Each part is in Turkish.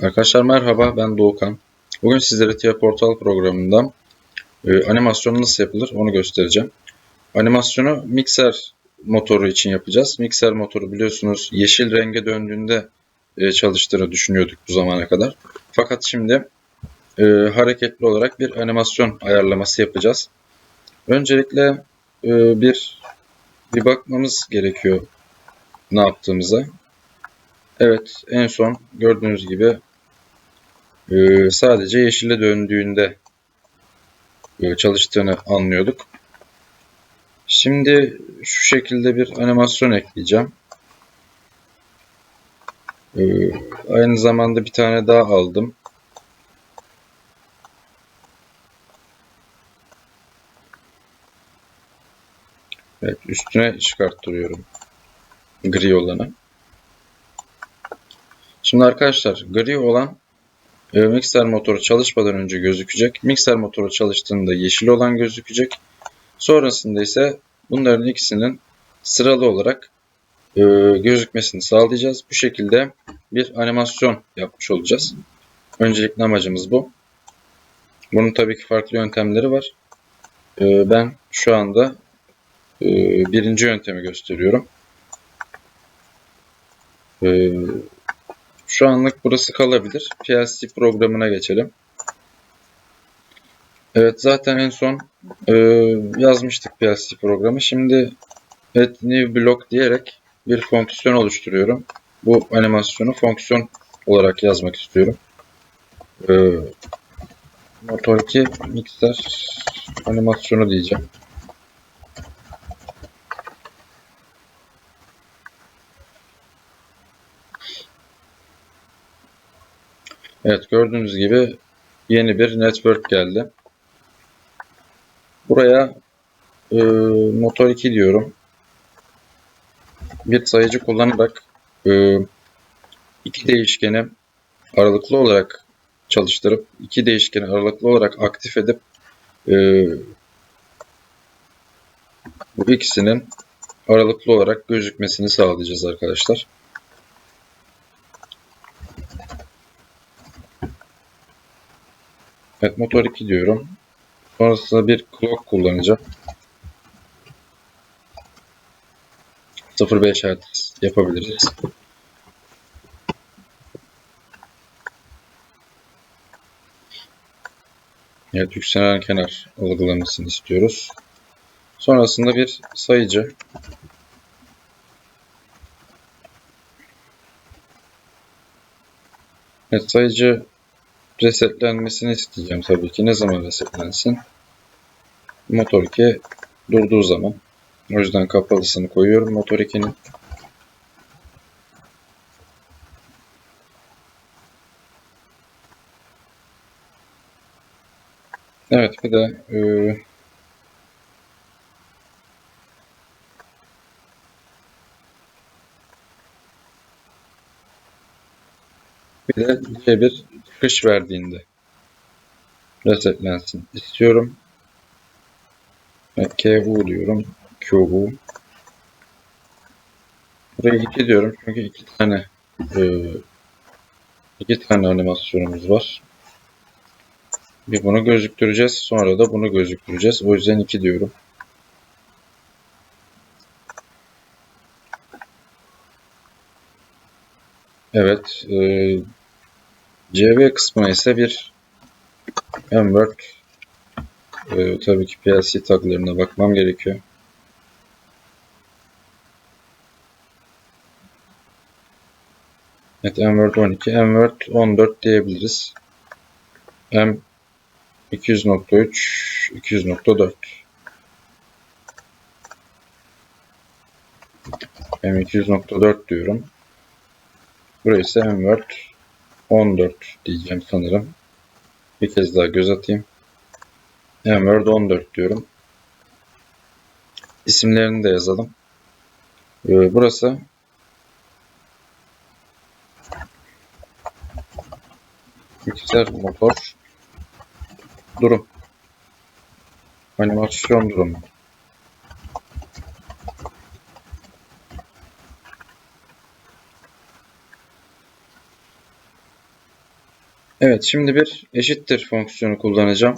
Arkadaşlar merhaba ben Doğukan. Bugün sizlere TIA Portal programından e, animasyon nasıl yapılır onu göstereceğim. Animasyonu mikser motoru için yapacağız. Mikser motoru biliyorsunuz yeşil renge döndüğünde e, çalıştığını düşünüyorduk bu zamana kadar. Fakat şimdi e, hareketli olarak bir animasyon ayarlaması yapacağız. Öncelikle e, bir bir bakmamız gerekiyor ne yaptığımıza. Evet en son gördüğünüz gibi e, sadece yeşile döndüğünde e, çalıştığını anlıyorduk. Şimdi şu şekilde bir animasyon ekleyeceğim. E, aynı zamanda bir tane daha aldım. Evet üstüne çıkarttırıyorum gri olanı. Şimdi arkadaşlar gri olan e, mikser motoru çalışmadan önce gözükecek. Mikser motoru çalıştığında yeşil olan gözükecek. Sonrasında ise bunların ikisinin sıralı olarak e, gözükmesini sağlayacağız. Bu şekilde bir animasyon yapmış olacağız. Öncelikle amacımız bu. Bunun tabii ki farklı yöntemleri var. E, ben şu anda e, birinci yöntemi gösteriyorum. E, şu anlık burası kalabilir. PLC programına geçelim. Evet zaten en son e, yazmıştık PLC programı. Şimdi add new block diyerek bir fonksiyon oluşturuyorum. Bu animasyonu fonksiyon olarak yazmak istiyorum. E, motor 2 mikser animasyonu diyeceğim. Evet gördüğünüz gibi yeni bir network geldi. Buraya e, motor 2 diyorum. Bir sayıcı kullanarak e, iki değişkeni aralıklı olarak çalıştırıp iki değişkeni aralıklı olarak aktif edip e, bu ikisinin aralıklı olarak gözükmesini sağlayacağız arkadaşlar. Evet motor 2 diyorum. Sonrasında bir clock kullanacağım. 0.5 Hz yapabiliriz. Evet yükselen kenar algılamasını istiyoruz. Sonrasında bir sayıcı. Evet sayıcı resetlenmesini isteyeceğim tabii ki. Ne zaman resetlensin? Motor 2 durduğu zaman. O yüzden kapalısını koyuyorum motor 2'nin. Evet bir de e, bir de C1 çıkış verdiğinde resetlensin istiyorum. Evet, KU diyorum. QU. Buraya 2 diyorum çünkü iki tane e, iki tane animasyonumuz var. Bir bunu gözüktüreceğiz. Sonra da bunu gözüktüreceğiz. O yüzden 2 diyorum. Evet. E, CV kısmına ise bir Mword e, tabii ki PLC taglarına bakmam gerekiyor. Evet Mword 12, Mword 14 diyebiliriz. M 200.3, 200.4 M 200.4 diyorum. Burası ise Mword 14 diyeceğim sanırım. Bir kez daha göz atayım. Mword 14 diyorum. İsimlerini de yazalım. Ee, burası mikser motor durum animasyon durumu Evet şimdi bir eşittir fonksiyonu kullanacağım.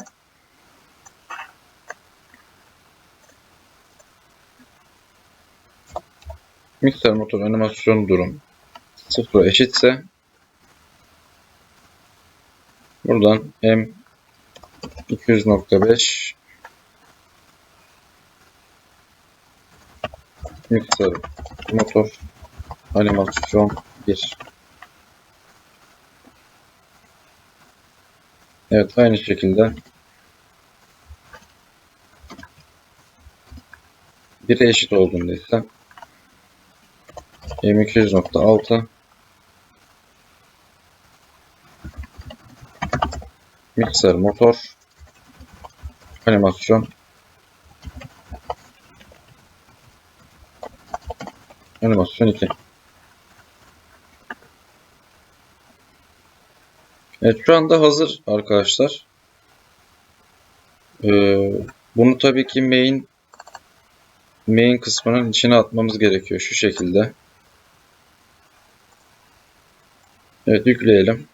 Mikser motor animasyon durum sıfıra eşitse buradan m 200.5 mikser motor animasyon 1 Evet aynı şekilde. 1'e eşit olduğunda ise M200.6 mikser motor. Animasyon. Animasyon 2 Evet şu anda hazır arkadaşlar. Ee, bunu tabii ki main main kısmının içine atmamız gerekiyor şu şekilde. Evet yükleyelim.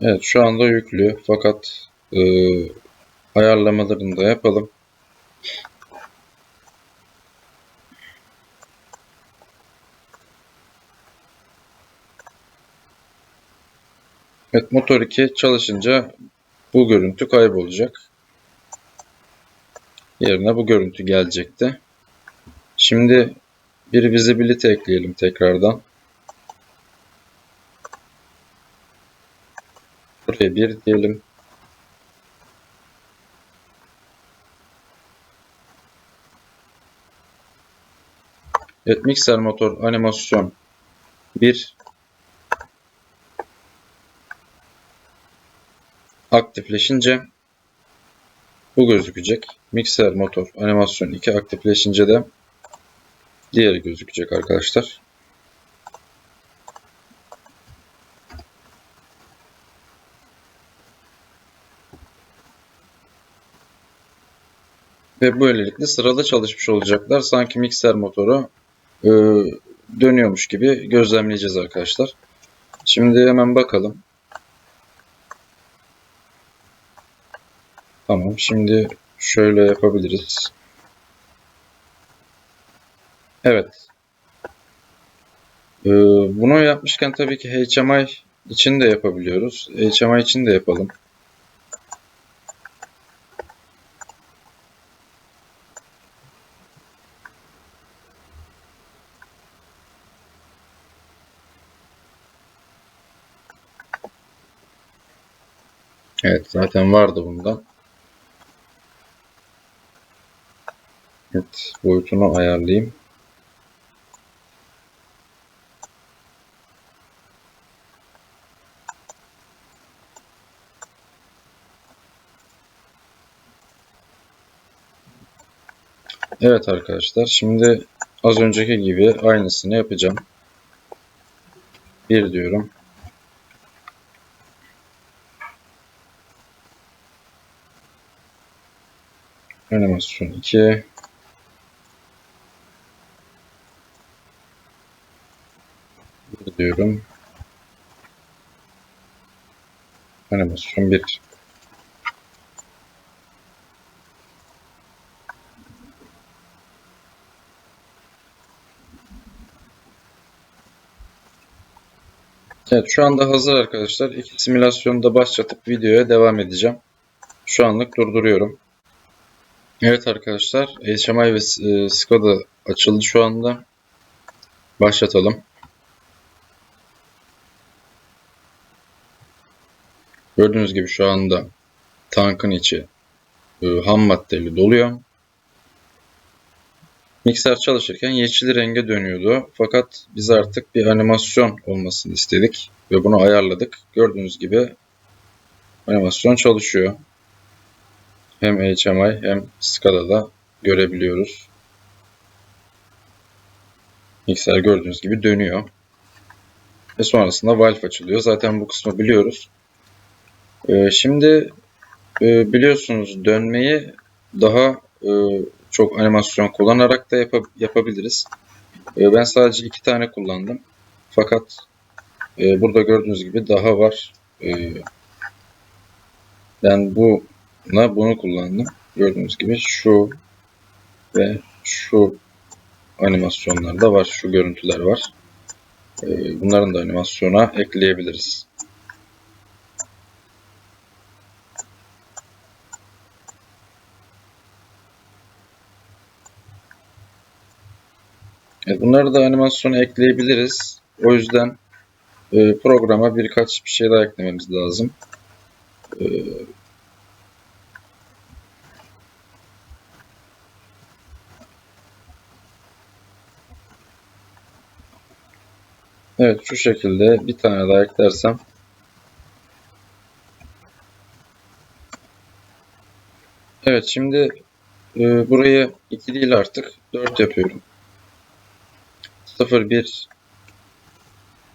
Evet şu anda yüklü fakat e, ayarlamalarını da yapalım. Evet motor 2 çalışınca bu görüntü kaybolacak. Yerine bu görüntü gelecekti. Şimdi bir visibility ekleyelim tekrardan. Buraya bir diyelim. Evet mikser motor animasyon 1 aktifleşince bu gözükecek. Mikser motor animasyon 2 aktifleşince de diğeri gözükecek arkadaşlar. Ve böylelikle sırada çalışmış olacaklar. Sanki mikser motoru e, dönüyormuş gibi gözlemleyeceğiz arkadaşlar. Şimdi hemen bakalım. Tamam. Şimdi şöyle yapabiliriz. Evet. Ee, bunu yapmışken tabii ki HMI için de yapabiliyoruz. HMI için de yapalım. Evet zaten vardı bundan. Evet boyutunu ayarlayayım. Evet arkadaşlar şimdi az önceki gibi aynısını yapacağım. Bir diyorum. Animasyon 2 Bir diyorum. Animasyon 1 Evet şu anda hazır arkadaşlar. İki simülasyonu da başlatıp videoya devam edeceğim. Şu anlık durduruyorum. Evet arkadaşlar HMI ve e, SCADA açıldı şu anda. Başlatalım. Gördüğünüz gibi şu anda tankın içi e, ham maddeyle doluyor. Mikser çalışırken yeşil renge dönüyordu. Fakat biz artık bir animasyon olmasını istedik ve bunu ayarladık. Gördüğünüz gibi animasyon çalışıyor. Hem HMI hem SCADA'da görebiliyoruz. Mikser gördüğünüz gibi dönüyor. Ve sonrasında valve açılıyor. Zaten bu kısmı biliyoruz. Ee, şimdi e, biliyorsunuz dönmeyi daha e, çok animasyon kullanarak da yap yapabiliriz. E, ben sadece iki tane kullandım. Fakat e, burada gördüğünüz gibi daha var. E, ben buna bunu kullandım. Gördüğünüz gibi şu ve şu animasyonlarda var. Şu görüntüler var. Bunların da animasyona ekleyebiliriz. E, bunları da animasyona ekleyebiliriz. O yüzden e, programa birkaç bir şey daha eklememiz lazım. E, Evet şu şekilde bir tane daha eklersem Evet şimdi e, burayı 2 değil artık 4 yapıyorum. 0 1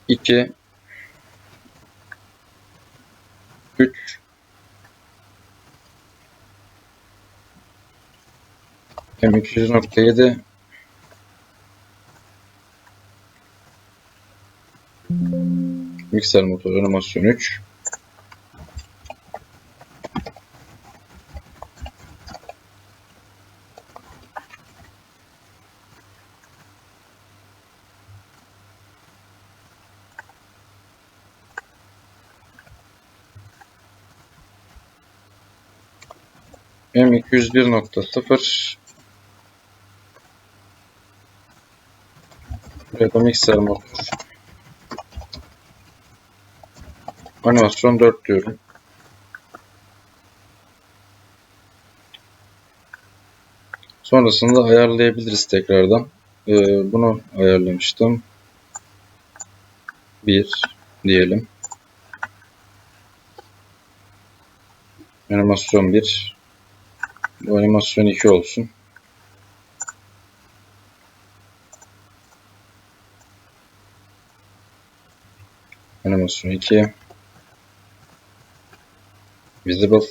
2 3 M200.7 Mikser motor animasyon 3 M201.0 Buraya da mikser motor Animasyon 4 diyorum. Sonrasında ayarlayabiliriz tekrardan. Ee, bunu ayarlamıştım. 1 diyelim. Animasyon 1. Bu animasyon 2 olsun. Animasyon 2. Visible.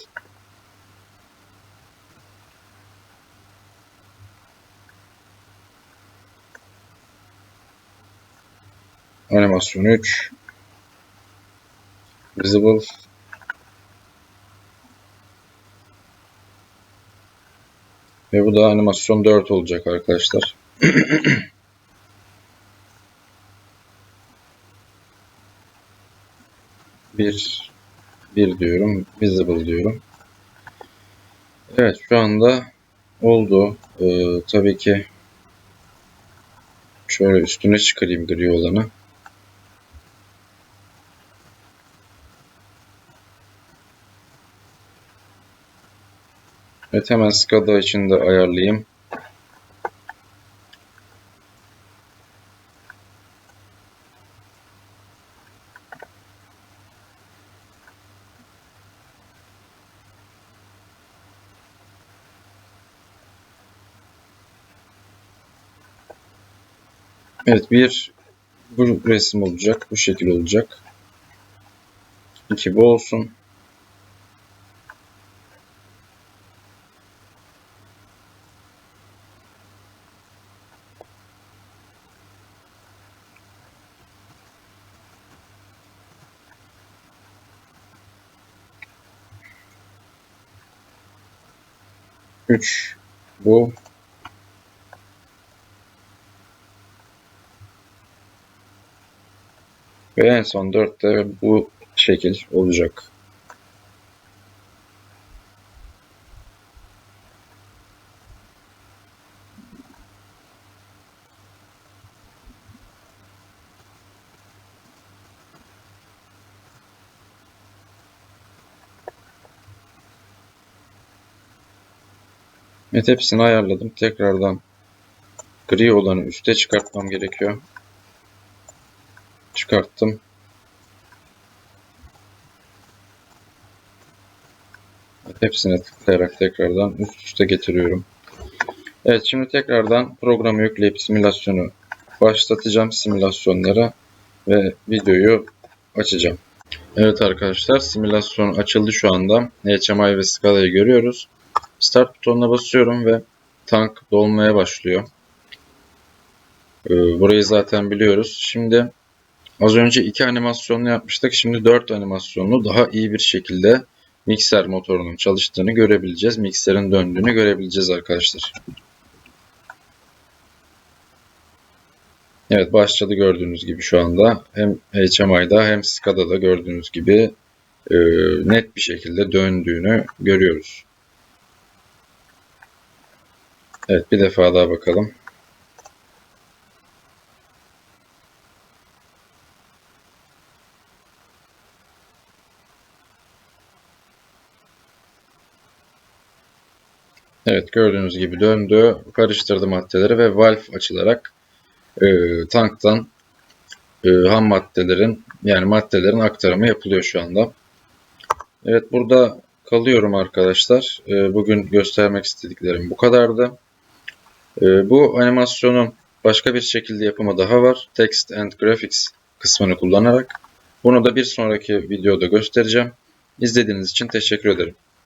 Animasyon 3. Visible. Ve bu da animasyon 4 olacak arkadaşlar. bir bir diyorum. Visible diyorum. Evet şu anda oldu. Ee, tabii ki şöyle üstüne çıkarayım gri olanı. Evet hemen SCADA için de ayarlayayım. Evet bir bu resim olacak. Bu şekil olacak. İki bu olsun. Üç bu Ve en son 4'te bu şekil olacak. Evet hepsini ayarladım. Tekrardan gri olanı üste çıkartmam gerekiyor çıkarttım. Hepsine tıklayarak tekrardan üst üste getiriyorum. Evet şimdi tekrardan programı yükleyip simülasyonu başlatacağım simülasyonlara ve videoyu açacağım. Evet arkadaşlar simülasyon açıldı şu anda. HMI ve SCADA'yı görüyoruz. Start butonuna basıyorum ve tank dolmaya başlıyor. Ee, burayı zaten biliyoruz. Şimdi az önce iki animasyonlu yapmıştık. Şimdi dört animasyonlu daha iyi bir şekilde mikser motorunun çalıştığını görebileceğiz. Mikserin döndüğünü görebileceğiz arkadaşlar. Evet başladı gördüğünüz gibi şu anda. Hem HMI'da hem SCADA'da gördüğünüz gibi e, net bir şekilde döndüğünü görüyoruz. Evet bir defa daha bakalım. Evet gördüğünüz gibi döndü. Karıştırdı maddeleri ve valve açılarak e, tanktan e, ham maddelerin yani maddelerin aktarımı yapılıyor şu anda. Evet burada kalıyorum arkadaşlar. E, bugün göstermek istediklerim bu kadardı. E, bu animasyonun başka bir şekilde yapımı daha var. Text and Graphics kısmını kullanarak. Bunu da bir sonraki videoda göstereceğim. İzlediğiniz için teşekkür ederim.